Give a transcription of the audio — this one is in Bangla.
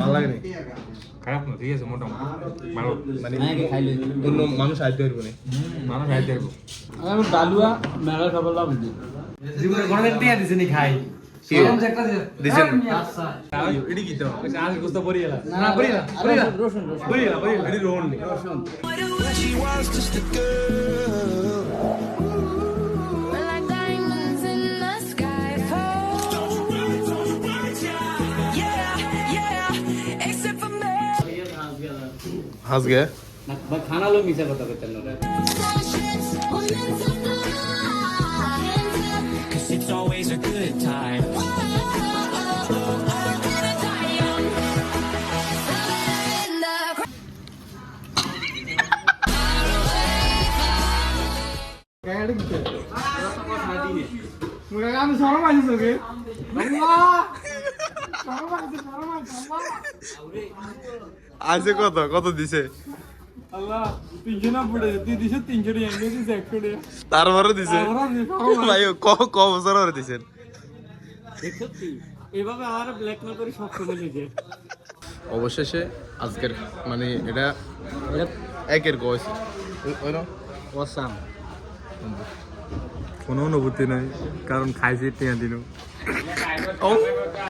ভালো লাগে না? খারাপ না ঠিক আছে মোটামুটি। ভালো। মানে অন্য মানুষ আইতে পারব না? মানুষ খাইতে পারব। আমি ডালুয়া মেলা খাবার লাভ জীবনে কোনোদিন টিয়া দিছে নি খাই। কি? দিছেন? আচ্ছা। এটি হাস গে না ভাই খানা লো মিছা কথা কইতেন না Cause it's always a good time. আমি সরম আছি তোকে আছে কত? কত দিছে? তারপরে দিছে ভাই ক ক বছর ধরে দিছেন? অবশেষে আজকের মানে এটা একের অসাম। কোনো অনুভূতি নাই কারণ খাইছি টিয়া দিন।